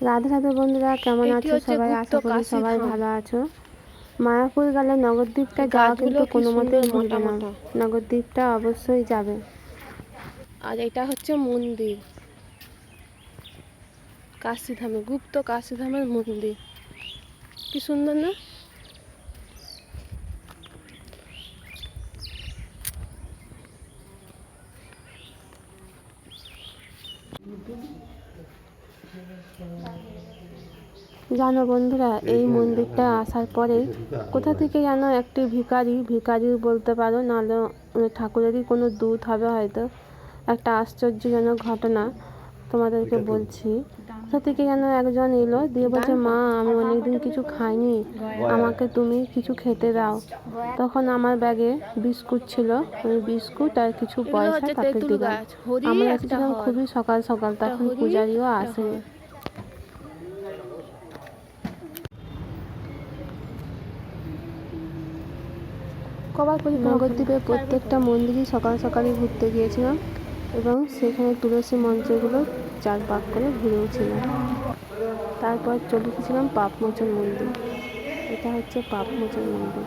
রাধে রাধে বন্ধুরা কেমন আছো সবাই? আশা করি সবাই ভালো আছো। মায়াপুর গেলে নগরদ্বীপটা যাওয়া কিন্তু কোনো মতেই সুন্দর ভুলবে না। নগরদ্বীপটা অবশ্যই যাবে। আর এটা হচ্ছে মন্দির। কাশীধামে গুপ্ত কাশীধামের মন্দির। কি সুন্দর না? জানো বন্ধুরা এই মন্দিরটা আসার পরে কোথা থেকে যেন একটি ভিখারি ভিখারি বলতে পারো নাহলে ঠাকুরেরই কোনো দূত হবে হয়তো। একটা আশ্চর্যজনক ঘটনা তোমাদেরকে বলছি। কোথা থেকে যেন একজন এলো দিয়ে বলছে মা আমি অনেকদিন কিছু খাইনি আমাকে তুমি কিছু খেতে দাও। তখন আমার ব্যাগে বিস্কুট ছিল ওই বিস্কুট আর কিছু পয়সা তাকে দিলাম। আমরা খুবই সকাল সকাল তখন পূজারিও আসেনি। কবার করি নগরদ্বীপের প্রত্যেকটা মন্দিরই সকাল সকালই ঘুরতে গিয়েছিলাম এবং সেখানে তুলসী মঞ্চগুলো চার পাক করে ঘুরেওছিলাম তারপর চলে এসেছিলাম পাপমোচন মন্দির। এটা হচ্ছে পাপমোচন মন্দির।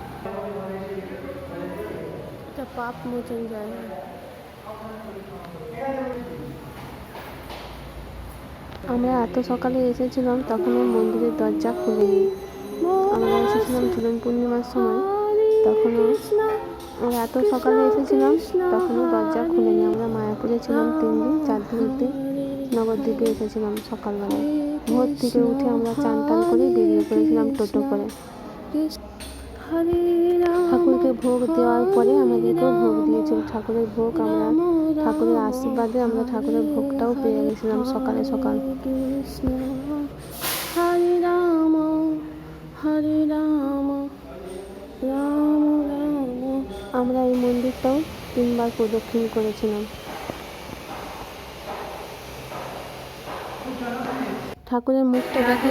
এটা পাপ মোচন জায়গা। আমরা এত সকালে এসেছিলাম তখনও মন্দিরের দরজা খুলেনি। আমরা এসেছিলাম ঝুলন পূর্ণিমার সময়। তখনও আমরা এত সকালে এসেছিলাম, তখনও দরজা খুলেনি আমরা মায়াপুরে ছিলাম তিন দিন, চার দিন দিনতে নবদ্বীপে এসেছিলাম সকালবেলায়। ভোর থেকে উঠে আমরা চান টান করে বেরিয়ে পড়েছিলাম টোটো করে। ঠাকুরকে ভোগ দেওয়ার পরে আমাদেরকেও ভোগ দিয়েছিল। ঠাকুরের ভোগ আমরা, ঠাকুরের আশীর্বাদে আমরা ঠাকুরের ভোগটাও পেয়ে গেছিলাম সকালে সকাল। হরে রাম হরে রাম। আমরা এই মন্দিরটাও তিনবার প্রদক্ষিণ করেছিলাম। ঠাকুরের মুখটা দেখো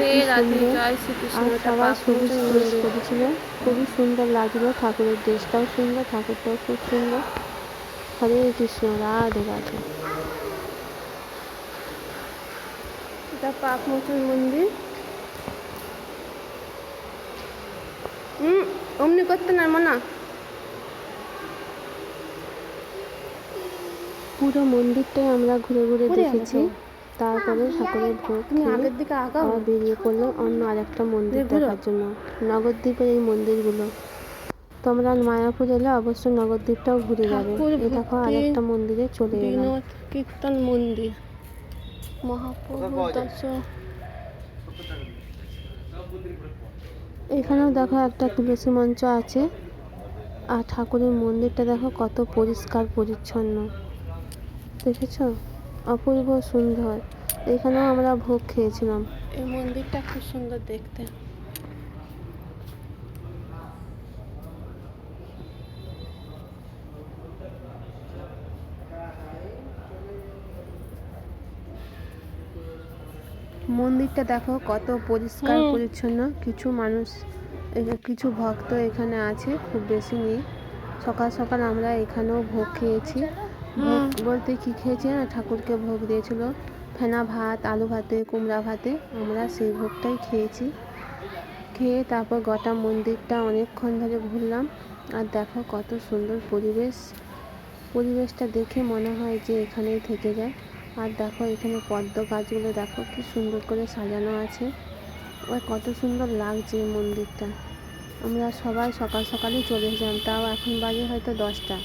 আর সবাই সবুজ ড্রেস করেছিল। খুবই সুন্দর লাগল ঠাকুরের ড্রেসটাও সুন্দর ঠাকুরটাও খুব সুন্দর। হরে কৃষ্ণ রাধে রাধে। এটা পাপ মোচন মন্দির। হুম অমনি করতে না। মনা পুরো মন্দিরটাই আমরা ঘুরে ঘুরে দেখেছি? তারপরে ঠাকুরের ভোগ আগের দিকে আবার বেরিয়ে পড়ল অন্য আরেকটা মন্দির দেখার জন্য। নগরদ্বীপের এই মন্দিরগুলো। তোমরা মায়াপুর এলে অবশ্যই নগরদ্বীপটাও ঘুরে যাবে। দেখো আরেকটা মন্দিরে চলে এলাম। কীর্তন মন্দির। মহাপ্রভু দর্শন এখানেও দেখো একটা তুলসী মঞ্চ আছে। আর ঠাকুরের মন্দিরটা দেখো কত পরিষ্কার পরিচ্ছন্ন। দেখেছ? অপূর্ব সুন্দর। এখানেও আমরা ভোগ খেয়েছিলাম। এই মন্দিরটা খুব সুন্দর দেখতে। মন্দিরটা দেখো কত পরিষ্কার পরিচ্ছন্ন। কিছু মানুষ কিছু ভক্ত এখানে আছে খুব বেশি নেই। সকাল সকাল আমরা এখানেও ভোগ খেয়েছি। বলতে কি খেয়েছি না ঠাকুরকে ভোগ দিয়েছিল ফেনা ভাত, আলু ভাতে, কুমড়া ভাতে। আমরা সেই ভোগটাই খেয়েছি। খেয়ে তারপর গোটা মন্দিরটা অনেকক্ষণ ধরে ঘুরলাম। আর দেখো কত সুন্দর পরিবেশ। পরিবেশটা দেখে মনে হয় যে এখানেই থেকে যায়। আর দেখো এখানে পদ্ম গাছগুলো দেখো কি সুন্দর করে সাজানো আছে। আর কত সুন্দর লাগছে মন্দিরটা। আমরা সবাই সকাল সকালই চলে এসেছিলাম, তাও এখন বাজে হয়তো দশটা।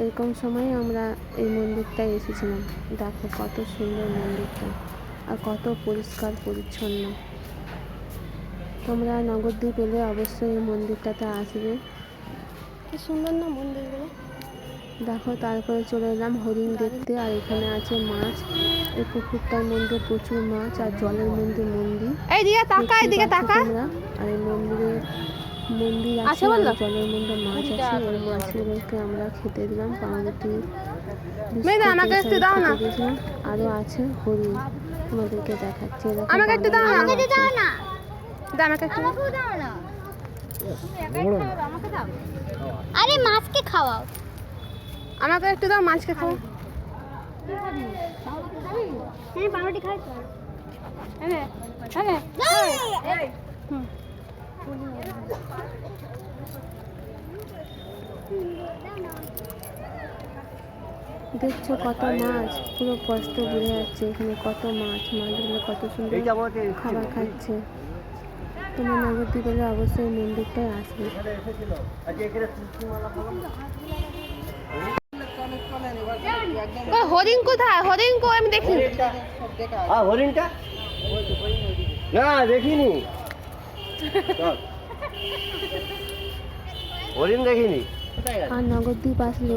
এরকম সময়ে আমরা এই মন্দিরটায় এসেছিলাম। দেখো কত সুন্দর মন্দিরটা আর কত পরিষ্কার পরিচ্ছন্ন। তোমরা নগরদ্বীপ এলে অবশ্যই এই মন্দিরটাতে আসবে। কি সুন্দর না মন্দিরগুলো? দেখো তারপরে চলে এলাম হরিণ দেখতে আর এখানে আছে মাছ। এই পুকুরটার মধ্যে প্রচুর মাছ আর জলের মধ্যে মন্দির। এই দিকে তাকা এদিকে তাকা আর এই মন্দিরে মন্দির আছে আর জলের মধ্যে মাছ আছে এই মাছগুলোকে আমরা খেতে দিলাম পাউরুটি আমাকে একটু দাও না। আরও আছে হরিণ তোমাদেরকে দেখাচ্ছে আমাকে একটু দাও না। বাগান আছে। দা আমাকে একটু দাও না। আমাকে আরে মাছকে খাওয়াও। আমাকে একটু দাও মাছকে খাও। পাউরুটি খাই তো। দেখছ কত মাছ? পুরো কষ্ট বোঝা যাচ্ছে এখানে কত মাছ। মাছগুলো কত সুন্দর খাবার খাচ্ছে। তোমার নবদ্বীপ গেলে অবশ্যই মন্দিরটায় আসবে। হরিণ কোথায়? হরিণ কো আমি দেখি হরিণটা? না দেখিনি। হরিণ দেখিনি। আর নগরদ্বীপ আসলে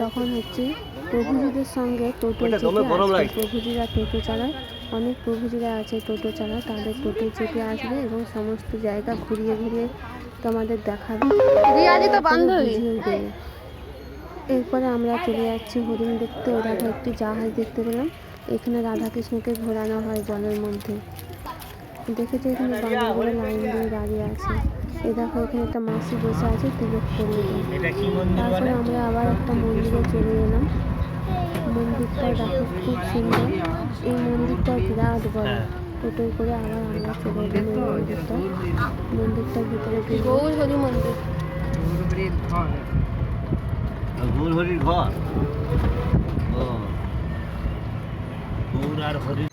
তখন হচ্ছে প্রভুজিদের সঙ্গে টোটো চেপে। প্রভুজিরা টোটো চালায়। অনেক প্রভুজিরা আছে টোটো চালায় তাদের টোটো চেপে আসবে এবং সমস্ত জায়গা ঘুরিয়ে ঘুরিয়ে তোমাদের দেখাবে। এরপরে আমরা চলে যাচ্ছি হরিণ দেখতে ওরা একটি জাহাজ দেখতে পেলাম। এখানে রাধাকৃষ্ণকে ঘোরানো হয় জলের মধ্যে। দেখেছ এখানে বান্ধবীরা লাইন দিয়ে দাঁড়িয়ে আছে। এই দেখো এখানে একটা মাসি বসে আছে তিলক দেয় তারপরে আমরা আবার একটা মন্দিরে চলে এলাম। মন্দিরটা দেখো খুব সুন্দর। এই মন্দিরটা বিরাট বড়। টোটোয় করে আবার আমরা চলে এই মন্দিরটা। মন্দিরটার ভিতরে। গৌর হরি মন্দির। গৌর হরির ঘর? গৌর আর হরির